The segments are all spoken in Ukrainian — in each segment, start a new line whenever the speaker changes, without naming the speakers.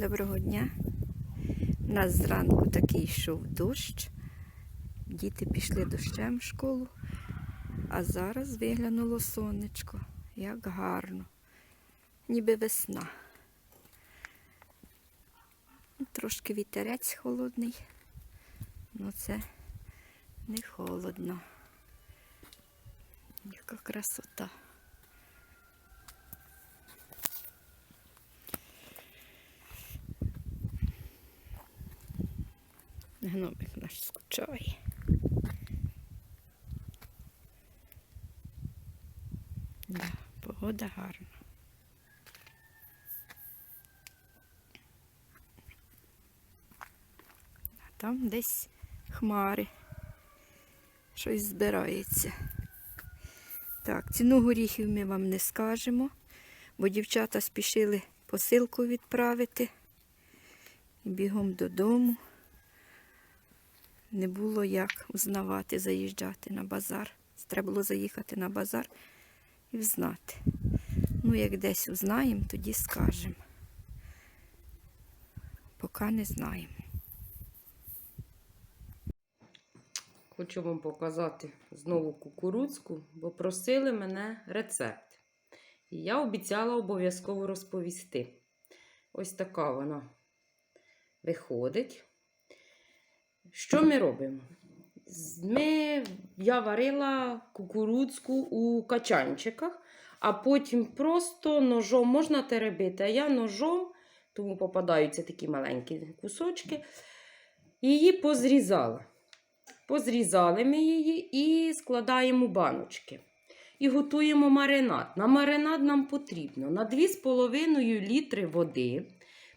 Доброго дня. У нас зранку такий йшов дощ. Діти пішли дощем в школу, а зараз виглянуло сонечко. Як гарно. Ніби весна. Трошки вітерець холодний, але це не холодно. Яка красота. Наш. Да, погода гарна. А там десь хмари. Щось збирається. Так, ціну горіхів ми вам не скажемо, бо дівчата спішили посилку відправити. Бігом додому не було як узнавати, заїжджати на базар. Треба було заїхати на базар і взнати. Ну, як десь узнаємо, тоді скажемо. Поки не знаємо.
Хочу вам показати знову кукурудзку, бо просили мене рецепт. І я обіцяла обов'язково розповісти. Ось така вона виходить. Що ми робимо? Ми, я варила кукурудзку у качанчиках, а потім просто ножом можна теребити, а я ножом, тому попадаються такі маленькі кусочки, її позрізала. Позрізали ми її і складаємо баночки. І готуємо маринад. На маринад нам потрібно на 2,5 літри води.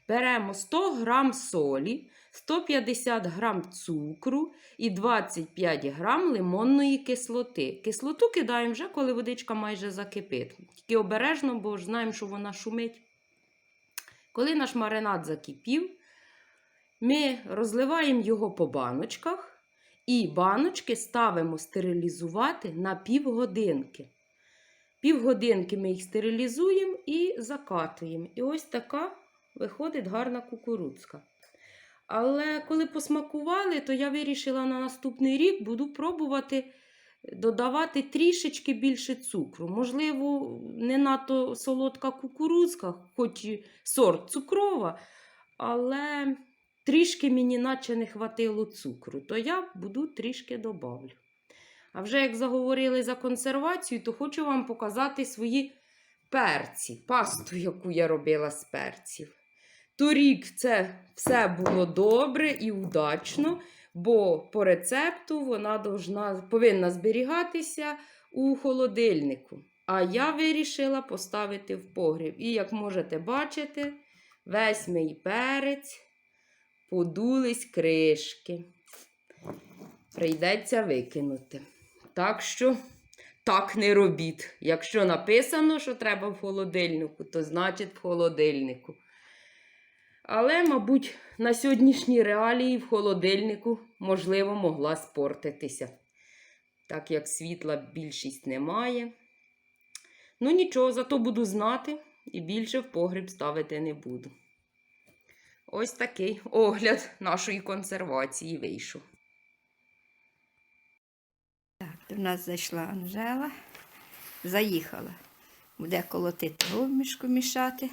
Беремо 100 грам солі, 150 грам цукру і 25 грам лимонної кислоти. Кислоту кидаємо вже, коли водичка майже закипить. Тільки обережно, бо ж знаємо, що вона шумить. Коли наш маринад закипів, ми розливаємо його по баночках. І баночки ставимо стерилізувати на півгодинки. Півгодинки ми їх стерилізуємо і закатуємо. І ось така виходить гарна кукурудзка. Але коли посмакували, то я вирішила на наступний рік буду пробувати додавати трішечки більше цукру. Можливо, не надто солодка кукурудзка, хоч і сорт цукрова, але трішки мені наче не хватило цукру, то я буду трішки добавлю. А вже як заговорили за консервацію, то хочу вам показати свої перці, пасту, яку я робила з перців. Торік це все було добре і удачно, бо по рецепту вона должна, повинна зберігатися у холодильнику. А я вирішила поставити в погріб. І як можете бачити, весь мій перець подулись кришки. Прийдеться викинути. Так що так не робіть. Якщо написано, що треба в холодильнику, то значить в холодильнику. Але, мабуть, на сьогоднішній реалії в холодильнику, можливо, могла спортитися. Так як світла більшість немає. Ну нічого, зато буду знати і більше в погріб ставити не буду. Ось такий огляд нашої консервації вийшов.
Так, до нас зайшла Анжела, заїхала. Буде колотити говмішку мішати.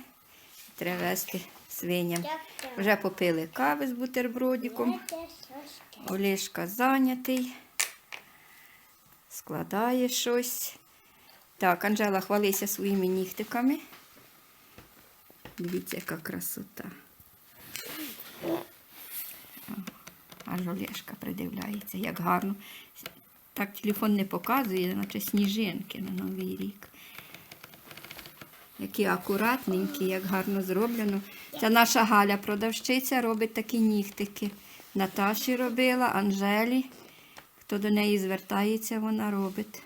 Треба вести свиням. Вже попили кави з бутербродиком. Олешка зайнятий. Складає щось. Так, Анжела, хвалися своїми нігтиками. Дивіться, яка красота. Аж Олешка придивляється, як гарно. Так телефон не показує, наче сніжинки на Новий рік. Які акуратненькі, як гарно зроблено. Це наша Галя, продавщиця, робить такі нігтики. Наташі робила, Анжелі. Хто до неї звертається, вона робить.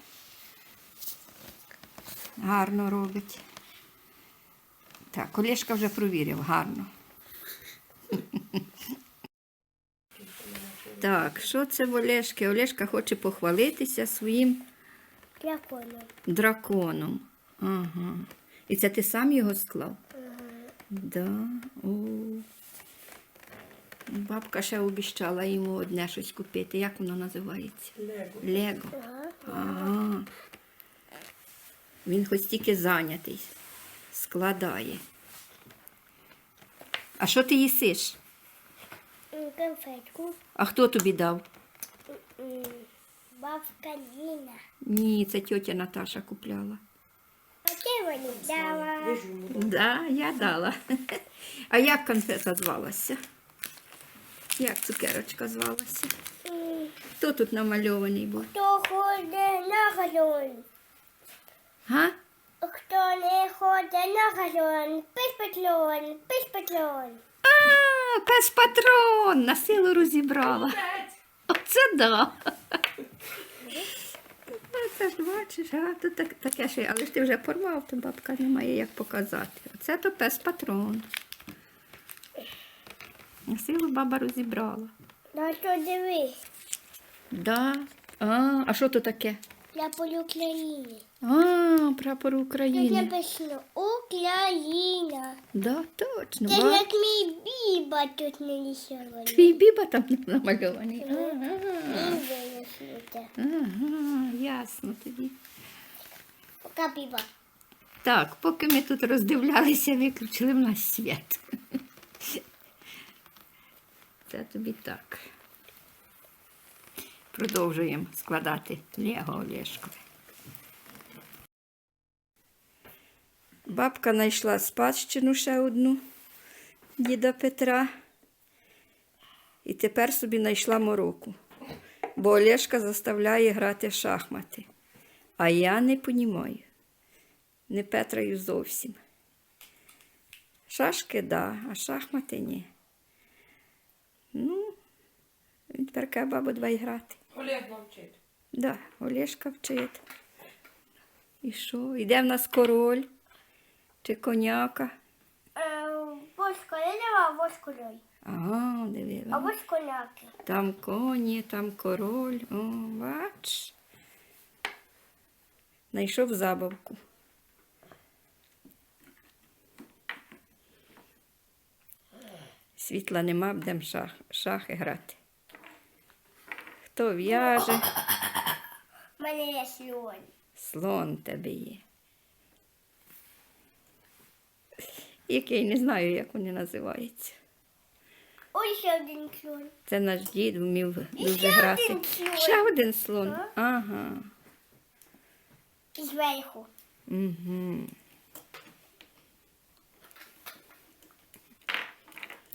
Гарно робить. Так, Олешка вже провірив, гарно. Так, що це в Олешки? Олешка хоче похвалитися своїм
понял.
драконом. Ага. І це ти сам його склав? Да. О. Бабка ще обіщала йому одне щось купити. Як воно називається?
Лего.
Лего. Ага. Він хоч тільки зайнятий. Складає. А що ти їсиш?
Конфетку.
А хто тобі дав?
Бабка Ліна.
Ні, це тьотя Наташа купляла.
А ти дала?
Да, я дала. А як конфета звалася? Як цукерочка звалася? Хто тут намальований був?
Хто ходить на газон?
Га?
Хто не ходить на газон? Пись патрон, пись патрон.
А, пес патрон на силу розібрала. Оце да. Це ж бачиш, а тут так, таке ще, але ж ти вже порвав, то бабка немає як показати. Оце то пес патрон. На силу баба розібрала.
Да, то дивись?
Да. А, а що то таке?
Я України. Україні.
А, прапор
Тут
України.
написано Україна.
Да, точно.
Це як мій біба тут нарисований.
Твій біба там намальований. Ага. Ага, ясно тоді.
Пока біба.
Так, поки ми тут роздивлялися, виключили в нас світ. Це тобі так. Продовжуємо складати Лего Олешкове. Бабка знайшла спадщину ще одну діда Петра. І тепер собі знайшла мороку. Бо Олешка заставляє грати в шахмати. А я не понімаю не Петрою зовсім. Шашки да, а шахмати ні. Ну, він тепер каже, бабу, давай грати.
Олег навчить.
Да, Олешка вчить. І що? Іде в нас король чи коняка?
Ось колява, а ось король.
Ага,
А
дивила.
ось коляки.
Там коні, там король. О, бач. Знайшов забавку. Світла нема, будемо шах, шахи грати. Хто в'яже,
У мене є слон.
слон тебе є. Який не знаю, як вони називаються.
Ось ще один слон.
Це наш дід вмів дуже
ще
грати.
один слон.
Ще один слон.
Так.
Ага.
Зверху.
Угу.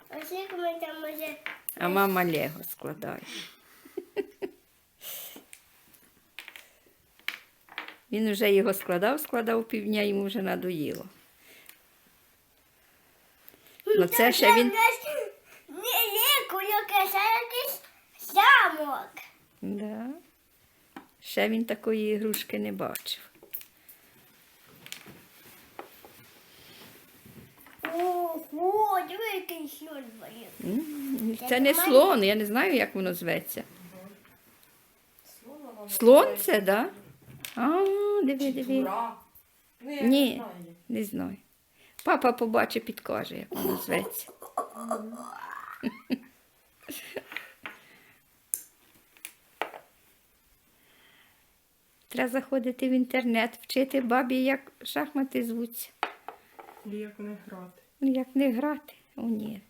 Ось як ми там може.
А мама Лего складає. Він вже його складав, складав півдня, йому вже надоїло. Ну це ще він.
Замок.
Да. Ще він такої ігрушки не бачив.
Ого, диви, який слон.
Це не слон, я не знаю, як воно зветься. Слон це, да? А, диви, диви. Ні.
не знаю.
Папа побачить, підкаже, як воно зветься. Треба заходити в інтернет, вчити бабі, як шахмати звуться.
І Як не грати.
Ну, Як не грати? О, ні.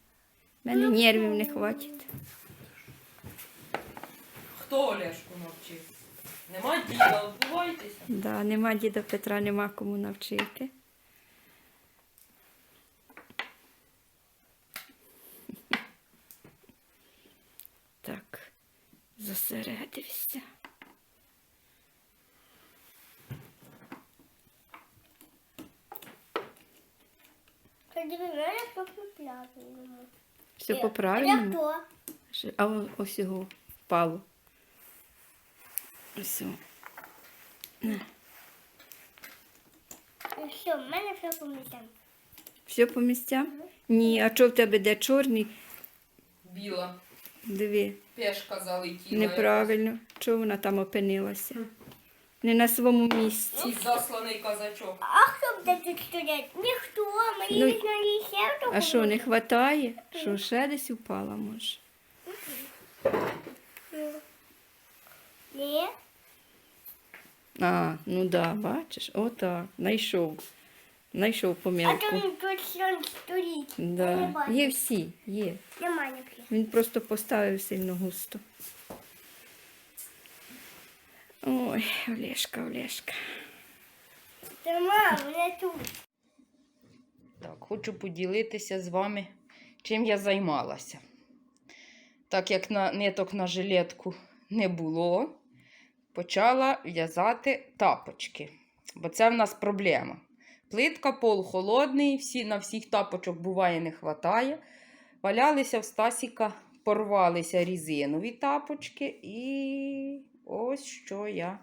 У мене нервів не хватить.
Хто Олешку навчив? Нема діла, вбивайтеся.
Да, нема діда Петра, нема кому навчити. Так, зосередився.
Та диви, в мене все по-правильному.
Все по правильному.
А
А ось його впало. Ось. о.
Ну все, в мене все по місцям.
Все по місцям? Ні, а що в тебе де чорний?
Біла.
Диви,
Пешка залетіла.
неправильно. Чого вона там опинилася? не на своєму місці.
І засланий казачок.
А хто буде тут стоять? Ніхто, мені
Ну,
ну, ще
А що, не вистачає? Що ще десь упала, може?
Ні.
А, ну да, бачиш, отак, знайшов. Знайшов
А
помилку.
там тут стоїть.
Да. Є всі, є.
Немає.
Він просто поставив сильно густо. Ой, Олешка, Олешка.
Нема, вони тут.
Так, хочу поділитися з вами, чим я займалася. Так як на ниток на жилетку не було, почала в'язати тапочки. Бо це в нас проблема. Плитка, пол холодний, всі, на всіх тапочок буває не вистачає. Валялися в Стасіка, порвалися різинові тапочки, і ось що я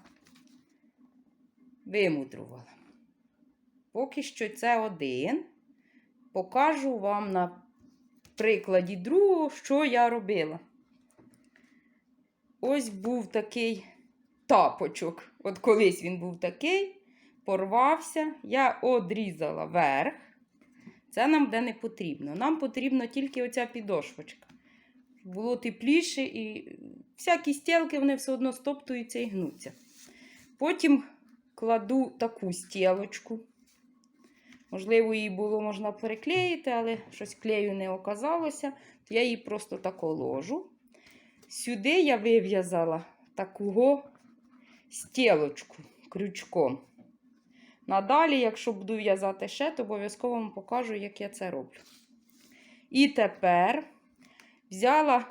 вимудрувала. Поки що це один. Покажу вам на прикладі другого, що я робила. Ось був такий тапочок. От колись він був такий, порвався, я одрізала верх. Це нам де не потрібно. Нам потрібна тільки оця підошвочка. Було тепліше і всякі стілки вони все одно стоптуються і гнуться. Потім кладу таку стілочку. Можливо, її було можна переклеїти, але щось клею не оказалося. То я її просто тако ложу. Сюди я вив'язала такого стілочку крючком. Надалі, якщо буду в'язати ще, то обов'язково вам покажу, як я це роблю. І тепер взяла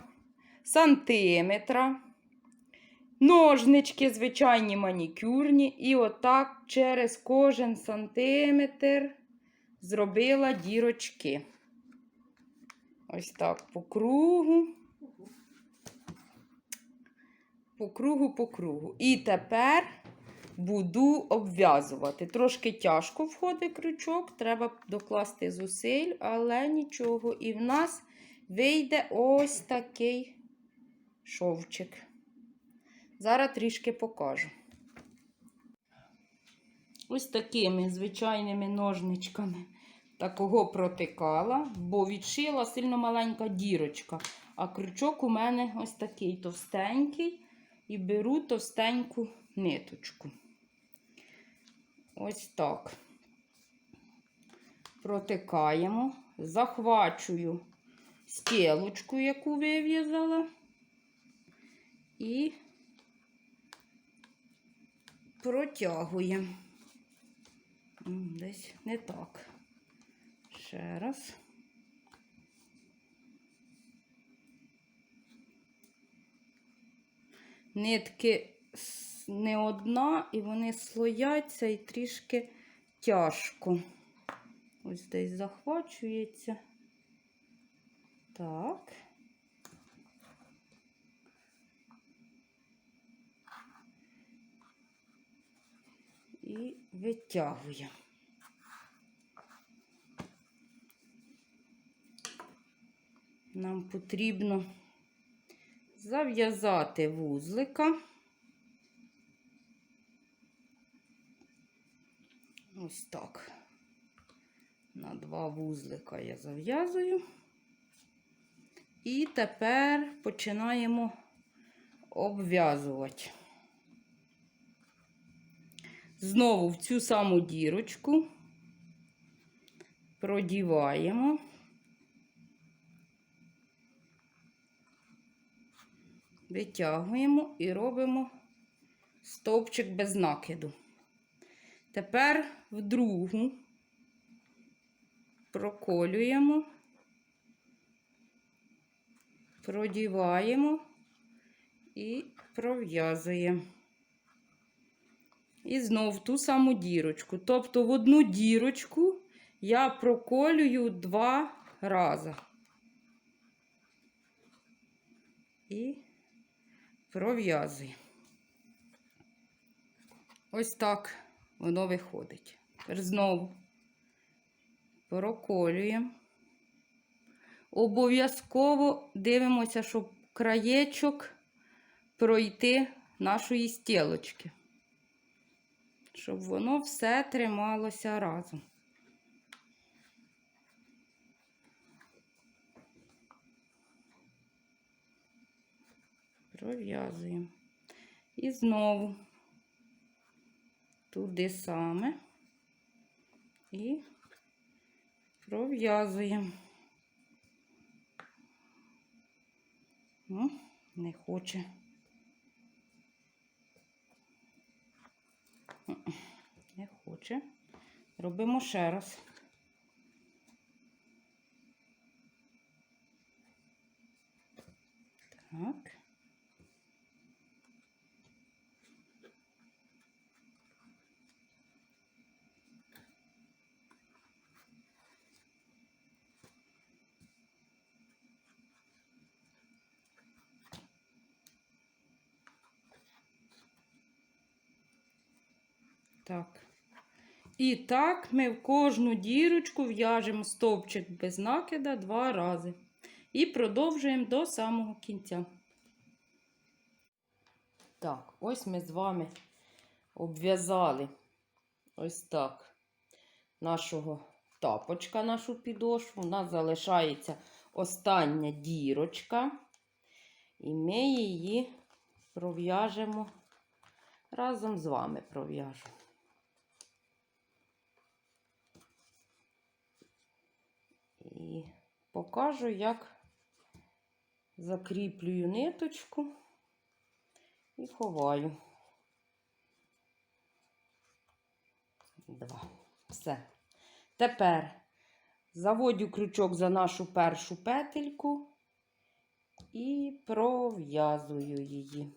сантиметра, ножнички, звичайні манікюрні, і отак через кожен сантиметр зробила дірочки. Ось так по кругу. По кругу, по кругу. І тепер буду обв'язувати. Трошки тяжко входить крючок, треба докласти зусиль, але нічого. І в нас вийде ось такий шовчик. Зараз трішки покажу. Ось такими звичайними ножничками такого протикала, бо відшила сильно маленька дірочка. А крючок у мене ось такий товстенький. І беру товстеньку ниточку. Ось так. Протикаємо, захвачую стілочку, яку вив'язала, і протягуємо. Десь не так. Ще раз. Нитки не одна, і вони слояться і трішки тяжко. Ось десь захвачується. Так. І витягуємо. Нам потрібно зав'язати вузлика. Ось так. На два вузлика я зав'язую. І тепер починаємо обв'язувати. Знову в цю саму дірочку продіваємо. Витягуємо і робимо стовпчик без накиду. Тепер в другу проколюємо, продіваємо і пров'язуємо. І знов ту саму дірочку. Тобто в одну дірочку я проколюю два рази. І пров'язую. Ось так воно виходить. Тепер знову проколюємо. Обов'язково дивимося, щоб краєчок пройти нашої стілочки. щоб воно все трималося разом. Пров'язуємо. І знову туди саме і пров'язуємо. О, Не хоче. Не хоче. Робимо ще раз. Так. Так. І так ми в кожну дірочку в'яжемо стовпчик без накида два рази. І продовжуємо до самого кінця. Так, ось ми з вами обв'язали ось так нашого тапочка, нашу підошву. У нас залишається остання дірочка. І ми її пров'яжемо разом з вами пров'яжемо. І покажу, як закріплюю ниточку і ховаю. Два. Все. Тепер заводю крючок за нашу першу петельку і пров'язую її.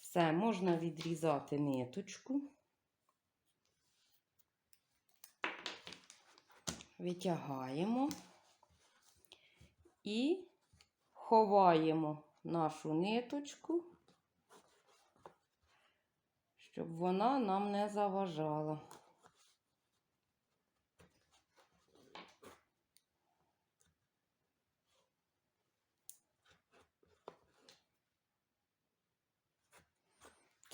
Все, можна відрізати ниточку. Витягаємо і ховаємо нашу ниточку, щоб вона нам не заважала.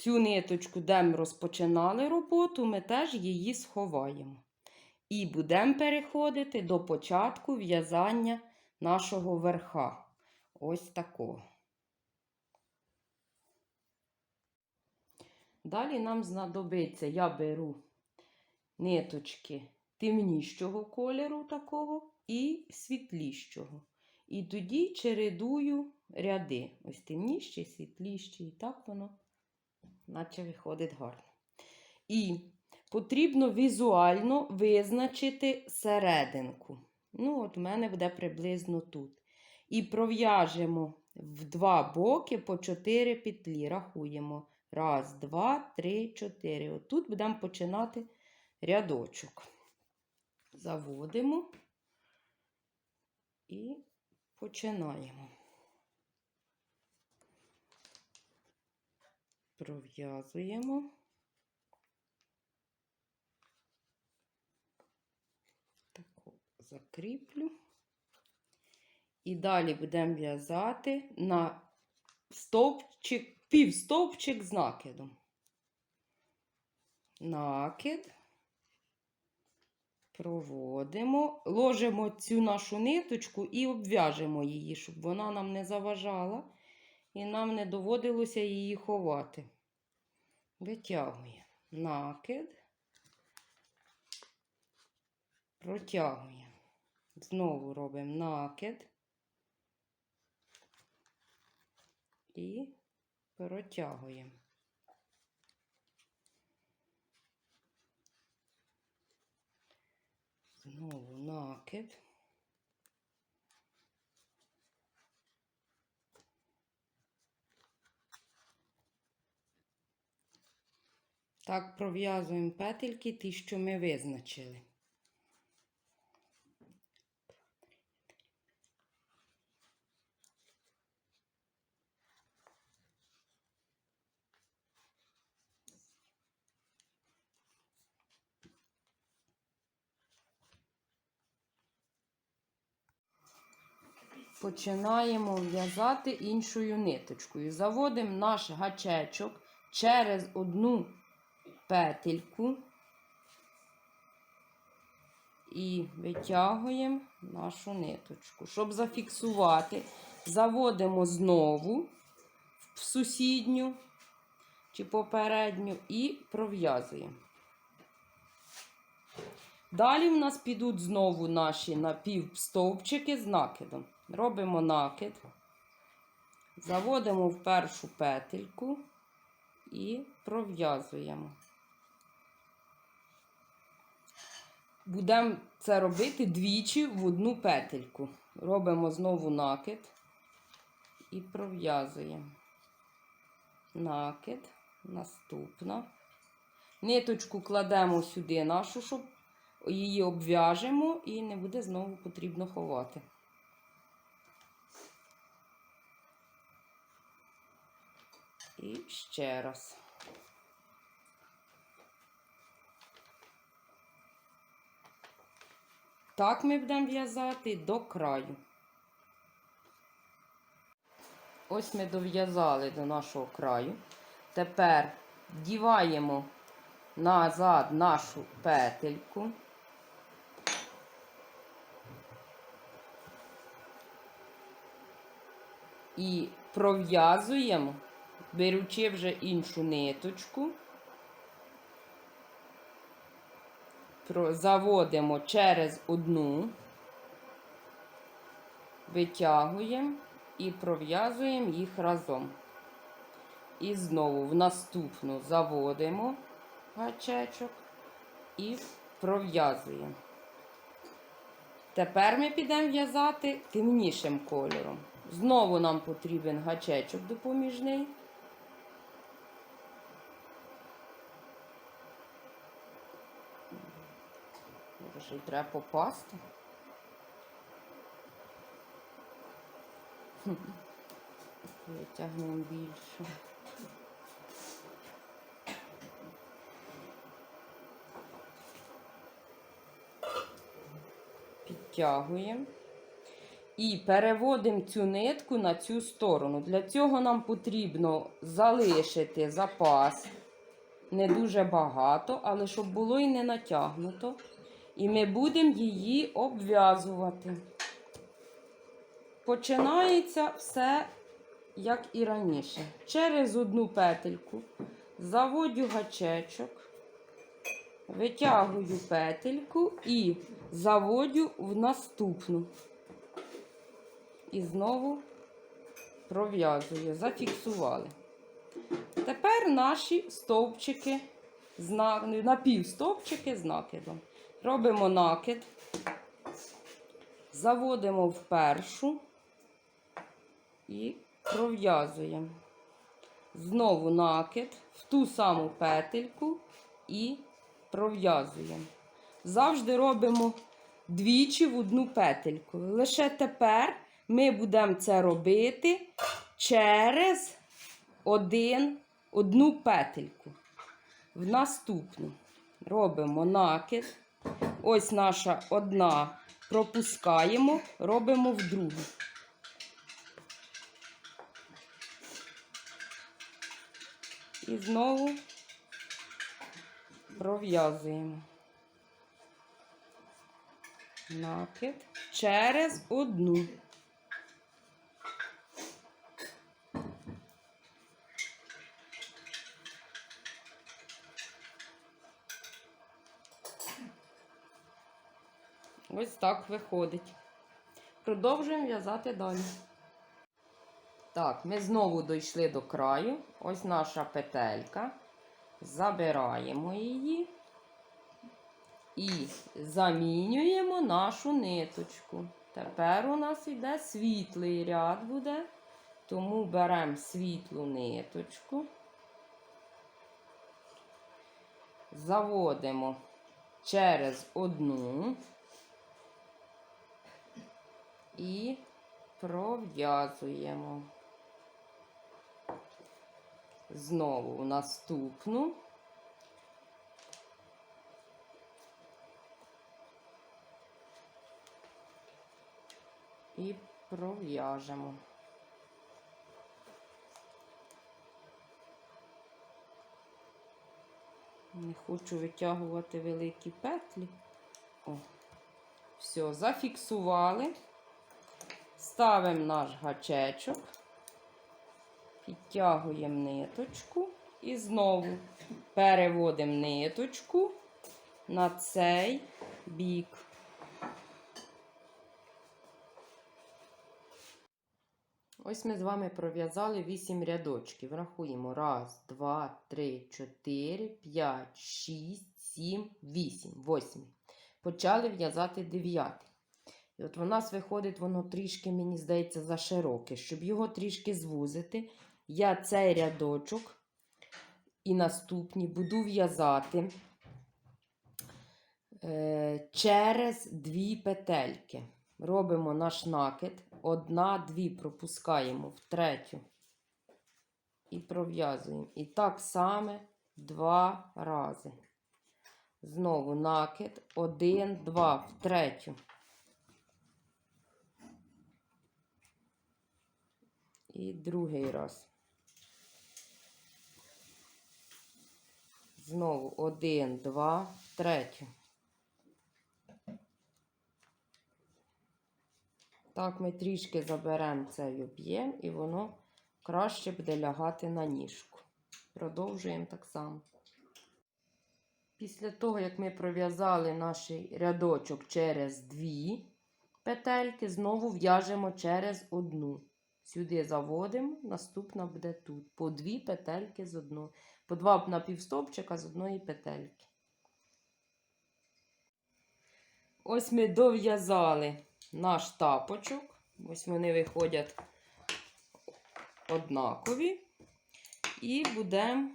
Цю ниточку, де ми розпочинали роботу, ми теж її сховаємо. І будемо переходити до початку в'язання нашого верха. Ось такого. Далі нам знадобиться, я беру ниточки темнішого кольору такого і світлішого. І тоді чередую ряди. Ось темніші, світліші. І так воно наче виходить гарно. І потрібно візуально визначити серединку. Ну, от у мене буде приблизно тут. І пров'яжемо в два боки по 4 петлі. Рахуємо. Раз, два, три, чотири. От тут будемо починати рядочок. Заводимо і починаємо. Пров'язуємо. Таку закріплю. І далі будемо в'язати на стовпчик, півстовпчик з накидом. Накид. Проводимо, ложимо цю нашу ниточку і обв'яжемо її, щоб вона нам не заважала і нам не доводилося її ховати. Витягуємо накид, протягуємо. Знову робимо накид і протягуємо. Знову накид. Так пров'язуємо петельки, ті, що ми визначили. Починаємо в'язати іншою ниточкою. Заводимо наш гачечок через одну петельку і витягуємо нашу ниточку. Щоб зафіксувати, заводимо знову в сусідню чи попередню і пров'язуємо. Далі в нас підуть знову наші напівстовпчики з накидом. Робимо накид, заводимо в першу петельку і пров'язуємо. Будемо це робити двічі в одну петельку. Робимо знову накид і пров'язуємо. Накид, наступна. Ниточку кладемо сюди нашу, щоб її обв'яжемо і не буде знову потрібно ховати. І ще раз. Так ми будемо в'язати до краю. Ось ми дов'язали до нашого краю. Тепер вдіваємо назад нашу петельку. І пров'язуємо, беручи вже іншу ниточку. Заводимо через одну, витягуємо і пров'язуємо їх разом. І знову в наступну заводимо гачечок і пров'язуємо. Тепер ми підемо в'язати темнішим кольором. Знову нам потрібен гачечок допоміжний. Ще треба попасти. Витягнемо більше. Підтягуємо. І переводимо цю нитку на цю сторону. Для цього нам потрібно залишити запас. Не дуже багато, але щоб було і не натягнуто. І ми будемо її обв'язувати. Починається все, як і раніше. Через одну петельку заводю гачечок, витягую петельку і заводю в наступну. І знову пров'язую, зафіксували. Тепер наші стовпчики, напівстовпчики з накидом. Робимо накид, заводимо в першу і пров'язуємо. Знову накид в ту саму петельку і пров'язуємо. Завжди робимо двічі в одну петельку. Лише тепер ми будемо це робити через один, одну петельку. В наступну робимо накид. Ось наша одна пропускаємо, робимо в другу. І знову пров'язуємо. Накид через одну. Ось так виходить. Продовжуємо в'язати далі. Так, ми знову дійшли до краю. Ось наша петелька. Забираємо її і замінюємо нашу ниточку. Тепер у нас йде світлий ряд буде, тому беремо світлу ниточку, заводимо через одну і пров'язуємо. Знову наступну. І пров'яжемо. Не хочу витягувати великі петлі. О. Все, зафіксували. Ставимо наш гачечок, підтягуємо ниточку і знову переводимо ниточку на цей бік. Ось ми з вами пров'язали 8 рядочків. Рахуємо. Раз, два, три, чотири, п'ять, шість, сім, вісім. Восьмий. Почали в'язати дев'ятий. І от у нас виходить, воно трішки, мені здається, за широке. Щоб його трішки звузити, я цей рядочок і наступні буду в'язати е, через дві петельки. Робимо наш накид. Одна, дві пропускаємо в третю і пров'язуємо. І так само два рази. Знову накид. Один, два, в третю. І другий раз. Знову один, два, третю. Так, ми трішки заберемо цей об'єм, і воно краще буде лягати на ніжку. Продовжуємо так само. Після того, як ми пров'язали наш рядочок через дві петельки, знову в'яжемо через одну. Сюди заводимо, наступна буде тут. По дві петельки з одної. По два напівстопчика з одної петельки. Ось ми дов'язали наш тапочок. Ось вони виходять однакові. І будемо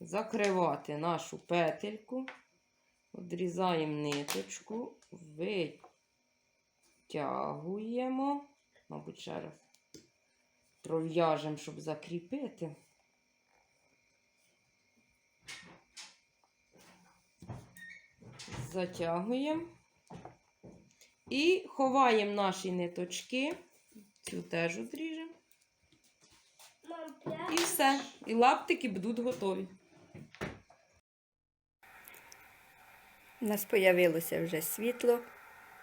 закривати нашу петельку. Одрізаємо ниточку, витягуємо. Мабуть, ще раз пров'яжемо, щоб закріпити. Затягуємо. І ховаємо наші ниточки. Цю теж одріжемо. І все. І лаптики будуть готові.
У нас появилося вже світло.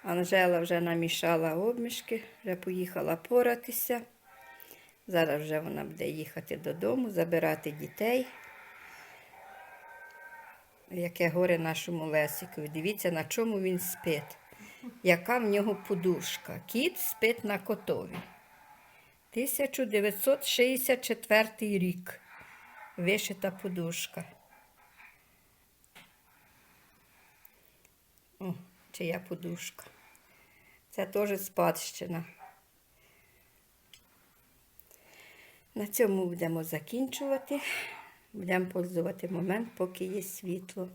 Анжела вже намішала обмішки, вже поїхала поратися. Зараз вже вона буде їхати додому, забирати дітей. Яке горе нашому Лесикові. Дивіться, на чому він спить. Яка в нього подушка. Кіт спить на котові. 1964 рік. Вишита подушка. О, чия подушка. Це теж спадщина. На цьому будемо закінчувати. Будемо пользувати момент, поки є світло.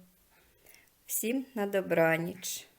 Всім на добраніч.